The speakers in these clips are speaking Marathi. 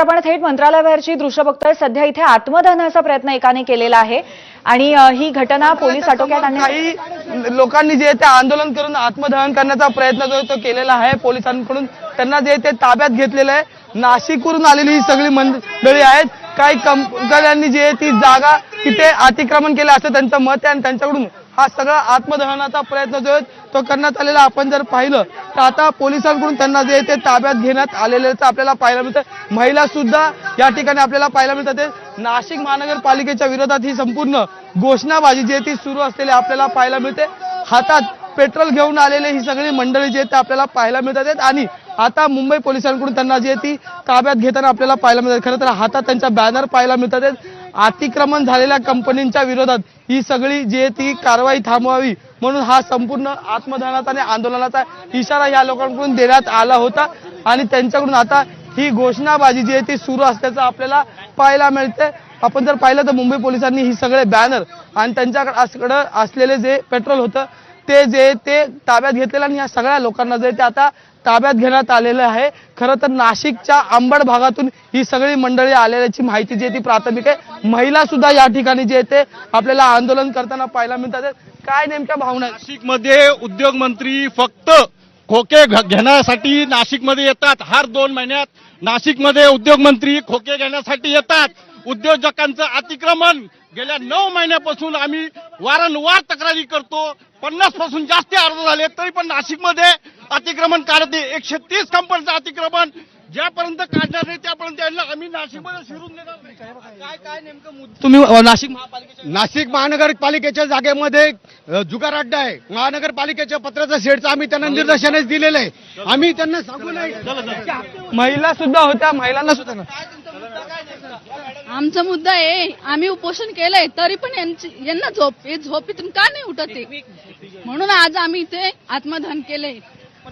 तर आपण थेट मंत्रालयाबाहेरची दृश्य बघतोय. सध्या इथे आत्मदहनाचा प्रयत्न एकाने केलेला आहे. आणि ही घटना पोलीस आटोक्यात काही लोकांनी जे ते आंदोलन करून आत्मदहन करण्याचा प्रयत्न जो तो केलेला आहे. पोलिसांकडून त्यांना जे ते ताब्यात घेतलेलं आहे. नाशिकवरून आलेली ही सगळी मंडळी आहेत. काही कंपन्यांनी जे ती जागा तिथे अतिक्रमण केलं असं त्यांचं मत आहे आणि त्यांच्याकडून हा सगळा आत्मदहनाचा प्रयत्न जो आहे तो करण्यात आलेला. आपण जर पाहिलं तर आता पोलिसांकडून त्यांना जे आहे ते ताब्यात घेण्यात आलेल्याचं आपल्याला पाहायला मिळतं महिला सुद्धा या ठिकाणी आपल्याला पाहायला मिळतात. ते नाशिक महानगरपालिकेच्या विरोधात ही संपूर्ण घोषणाबाजी जी आहे ती सुरू असलेली आपल्याला पाहायला मिळते. हातात पेट्रोल घेऊन आलेले ही सगळी मंडळी जी आहेत ते आपल्याला पाहायला मिळतात. आहेत. आणि आता मुंबई पोलिसांकडून त्यांना जी आहे ती ताब्यात घेताना आपल्याला पाहायला मिळतात. खरं तर हातात त्यांच्या बॅनर पाहायला मिळतात. आहेत. अतिक्रमण झालेल्या कंपनींच्या विरोधात ही सगळी जी आहे ती कारवाई थांबवावी म्हणून हा संपूर्ण आत्मदहनाचा आणि आंदोलनाचा इशारा या लोकांकडून देण्यात आला होता. आणि त्यांच्याकडून आता ही घोषणाबाजी जी आहे ती सुरू असल्याचं आपल्याला पाहायला मिळते आपण जर पाहिलं तर मुंबई पोलिसांनी ही सगळे बॅनर आणि त्यांच्याकडे असलेले जे पेट्रोल होतं ते जे ते ताब्यात घेतलेलं आणि या सगळ्या लोकांना जे ते आता ताब्यात घेण्यात आलेलं आहे खरं तर नाशिकच्या आंबड भागातून ही सगळी मंडळी आलेल्याची माहिती जी आहे ती प्राथमिक आहे. महिला सुद्धा या ठिकाणी जे ते आपल्याला आंदोलन करताना पाहायला मिळतात. काय नेमक्या भावना नाशिकमध्ये उद्योग मंत्री फक्त खोके घेण्यासाठी नाशिकमध्ये येतात. हर दोन महिन्यात नाशिकमध्ये उद्योग मंत्री खोके घेण्यासाठी येतात. उद्योजकांचं अतिक्रमण गेल्या नऊ महिन्यापासून आम्ही वारंवार तक्रारी करतो. पन्नासपासून जास्त अर्ज झाले तरी पण नाशिकमध्ये अतिक्रमण काढत नाही. एकशे तीस कंपनीचं अतिक्रमण ज्यापर्यंत काढणार नाही त्यापर्यंत यांना आम्ही नाशिकमध्ये शिरून देणार नाही. काय काय नेमकं मुद्दा? तुम्ही नाशिक नाशिक महानगरपालिकेच्या जागेमध्ये जुगार अड्डा आहे. महानगरपालिकेच्या पत्राचा शेडचं आम्ही त्यांना निर्देशनच दिलेलं आहे. आम्ही त्यांना सांगू नाही. महिला सुद्धा होत्या महिलांना सुद्धा आमचा मुद्दा आहे आम्ही उपोषण केलंय तरी पण यांना झोप हे झोपेतून का नाही उठत आहे म्हणून आज आम्ही इथे आत्मदहन केलंय.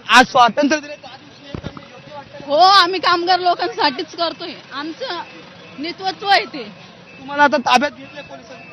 आज स्वातंत्र्य दिनाच्या हो आम्ही कामगार लोकांसाठीच करतोय. आमचं नेतृत्व आहे ते. तुम्हाला आता ताब्यात घेतले पोलिसांनी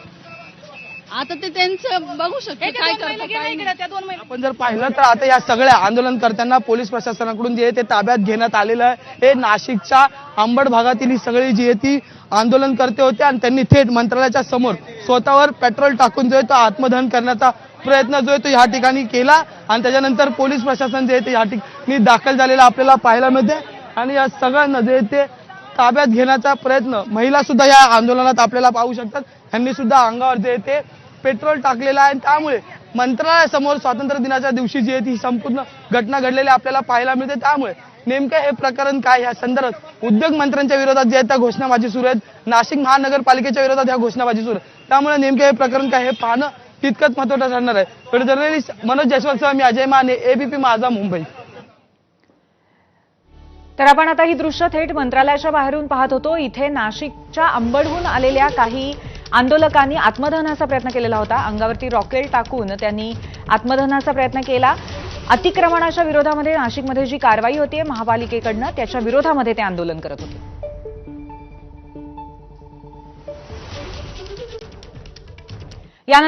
आता ते त्यांचं बघू शकतो. काय करतो काय नाही. आपण जर पाहिलं तर आता या सगळ्या आंदोलनकर्त्यांना पोलीस प्रशासनाकडून जे आहे ते ताब्यात घेण्यात आलेलं आहे. हे नाशिकच्या अंबड भागातील ही सगळी जी आहे ती आंदोलनकर्ते होते आणि त्यांनी थेट मंत्रालयाच्या समोर स्वतःवर पेट्रोल टाकून जो आहे तो आत्मदहन करण्याचा प्रयत्न जो आहे तो या ठिकाणी केला. आणि त्याच्यानंतर पोलीस प्रशासन जे आहे ते या ठिकाणी दाखल झालेलं आपल्याला पाहायला मिळते आणि या सगळ्यांना जे आहे ते ताब्यात घेण्याचा प्रयत्न महिला सुद्धा या आंदोलनात आपल्याला पाहू शकतात. यांनी सुद्धा अंगावर जे ते पेट्रोल टाकलेलं आहे. त्यामुळे मंत्रालयासमोर स्वातंत्र्य दिनाच्या दिवशी जी आहे ती संपूर्ण घटना घडलेली आपल्याला पाहायला मिळते. त्यामुळे नेमकं हे प्रकरण काय? या संदर्भात उद्योग मंत्र्यांच्या विरोधात जे आहेत त्या घोषणाबाजी सुरू आहेत. नाशिक महानगरपालिकेच्या विरोधात ह्या घोषणाबाजी सुरू आहे त्यामुळे नेमकं हे प्रकरण काय? हे पाहणं तितकंच महत्वाचं ठरणार आहे. जर्नलिस्ट मनोज जयस्वालसह मी अजय माने एबीपी माझा मुंबई. तर आपण आता ही दृश्य थेट मंत्रालयाच्या बाहेरून पाहत होतो. इथे नाशिकच्या अंबडहून आलेल्या काही आंदोलकांनी आत्मदहनाचा प्रयत्न केलेला होता. अंगावरती रॉकेल टाकून त्यांनी आत्मदहनाचा प्रयत्न केला. अतिक्रमणाच्या विरोधामध्ये नाशिकमध्ये जी कारवाई होती महापालिकेकडनं त्याच्या विरोधामध्ये ते आंदोलन करत होते.